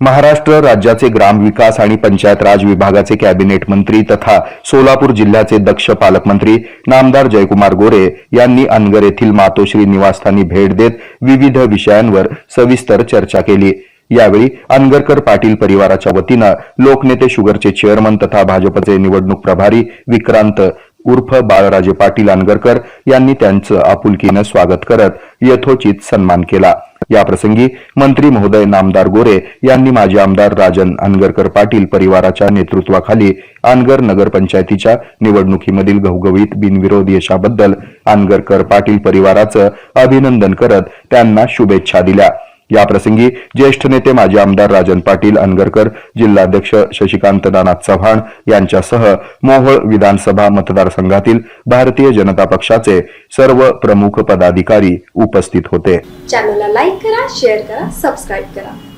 महाराष्ट्र राज्याचे ग्रामविकास आणि पंचायत राज विभागाचे कॅबिनेट मंत्री तथा सोलापूर जिल्ह्याचे दक्ष पालकमंत्री नामदार जयकुमार गोरे यांनी अनगर येथील मातोश्री निवासस्थानी भेट देत विविध विषयांवर सविस्तर चर्चा केली. यावेळी अनगरकर पाटील परिवाराच्या वतीनं लोकनेते शुगरचे चेअरमन तथा भाजपचे निवडणूक प्रभारी विक्रांत उर्फ बाळराजे पाटील अनगरकर यांनी त्यांचं आपुलकीनं स्वागत करत यथोचित सन्मान केला. याप्रसंगी मंत्री महोदय नामदार गोरे यांनी माजी आमदार राजन अनगरकर पाटील परिवाराच्या नेतृत्वाखाली अनगर नगरपंचायतीच्या निवडणुकीमधील घवघवीत बिनविरोध यशाबद्दल अनगरकर पाटील परिवाराचं अभिनंदन करत त्यांना शुभेच्छा दिल्या. याप्रसंगी ज्येष्ठ नेते माजी आमदार राजन पाटील अनगरकर जिल्हाध्यक्ष शशिकांत दानाथ चव्हाण यांच्यासह मोहोळ विधानसभा मतदारसंघातील भारतीय जनता पक्षाचे सर्व प्रमुख पदाधिकारी उपस्थित होते. चॅनलला लाईक करा शेअर करा सबस्क्राईब करा.